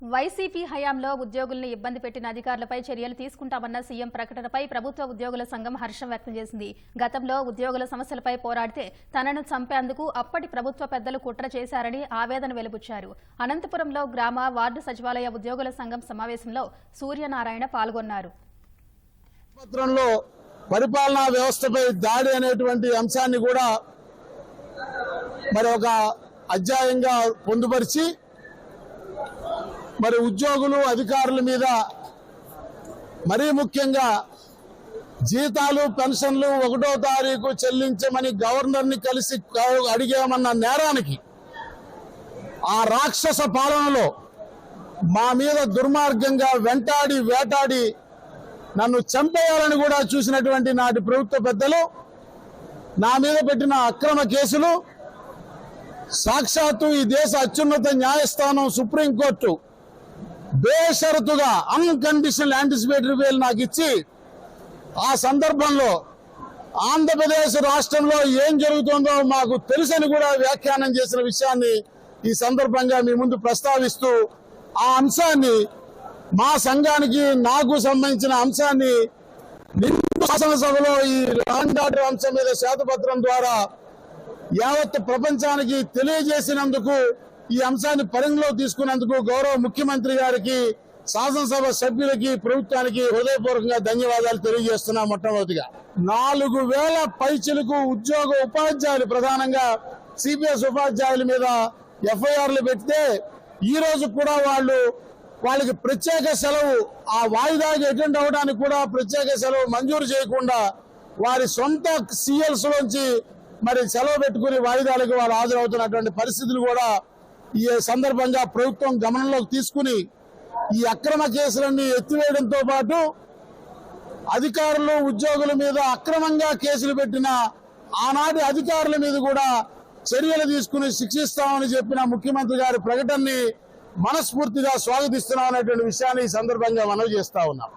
YCP హయాంలో ఉద్యోగుల్ని ఇబ్బంది పెట్టిన అధికారులపై చర్యలు తీసుకుంటామన్న సీఎం ప్రకటనపై ప్రభుత్వ ఉద్యోగుల సంఘం హర్షం వ్యక్తం చేసింది. గతంలో ఉద్యోగుల సమస్యలపై పోరాడితే తనను చంపేందుకు అప్పటి ప్రభుత్వ పెద్దలు కుట్ర చేశారని ఆవేదన వెలుబుచ్చారు అనంతపురంలో గ్రామ వార్డు సచివాలయ ఉద్యోగుల సంఘం సమావేశంలో సూర్యనారాయణ పాల్గొన్నారు. పరిపాలనా వ్యవస్థపై దాడి అనేటువంటి అంశాన్ని కూడా మరొక అధ్యాయంగా పొందుపరిచి మరి ఉద్యోగులు అధికారుల మీద మరీ ముఖ్యంగా జీతాలు పెన్షన్లు ఒకటో తారీఖు చెల్లించమని గవర్నర్ని కలిసి అడిగామన్న నేరానికి ఆ రాక్షస పాలనలో మా మీద దుర్మార్గంగా వెంటాడి వేటాడి నన్ను చంపేయాలని కూడా చూసినటువంటి నాటి ప్రభుత్వ పెద్దలు నా మీద పెట్టిన అక్రమ కేసులు సాక్షాత్తు ఈ దేశ అత్యున్నత న్యాయస్థానం సుప్రీంకోర్టు బేషరతుగా అన్కండిషనల్ యాంటిసిపేటరీ బెయిల్ నాకు ఇచ్చి ఆ సందర్భంలో ఆంధ్రప్రదేశ్ రాష్ట్రంలో ఏం జరుగుతుందో మాకు తెలుసని కూడా వ్యాఖ్యానం చేసిన విషయాన్ని ఈ సందర్భంగా మీ ముందు ప్రస్తావిస్తూ ఆ అంశాన్ని మా సంఘానికి నాకు సంబంధించిన అంశాన్ని శాసనసభలో ఈ ల్యాండ్ ఆర్డర్ అంశం మీద శ్వేతపత్రం ద్వారా యావత్ ప్రపంచానికి తెలియజేసినందుకు ఈ అంశాన్ని పరిగణలో తీసుకున్నందుకు గౌరవ ముఖ్యమంత్రి గారికి శాసనసభ సభ్యులకి ప్రభుత్వానికి హృదయపూర్వకంగా ధన్యవాదాలు తెలియజేస్తున్నా మొట్టమొదటిగా. నాలుగు వేల పైచులకు ఉద్యోగ ఉపాధ్యాయులు ప్రధానంగా సిపిఎస్ ఉపాధ్యాయుల మీద ఎఫ్ఐఆర్లు పెడితే ఈ రోజు కూడా వాళ్ళు వాళ్ళకి ప్రత్యేక సెలవు ఆ వాయిదాకి అటెండ్ అవ్వడానికి కూడా ప్రత్యేక సెలవు మంజూరు చేయకుండా వారి సొంత సిఎల్స్ లోంచి మరి సెలవు పెట్టుకుని వాయిదాలకు వాళ్ళు హాజరవుతున్నటువంటి పరిస్థితులు కూడా ఈ సందర్భంగా ప్రభుత్వం గమనంలోకి తీసుకుని ఈ అక్రమ కేసులన్నీ ఎత్తివేయడంతో పాటు అధికారులు ఉద్యోగుల మీద అక్రమంగా కేసులు పెట్టిన ఆనాటి అధికారుల మీద కూడా చర్యలు తీసుకుని శిక్షిస్తామని చెప్పిన ముఖ్యమంత్రి గారి ప్రకటనని మనస్ఫూర్తిగా స్వాగతిస్తున్నాం అనేటువంటి విషయాన్ని ఈ సందర్భంగా మనవి చేస్తా ఉన్నాం.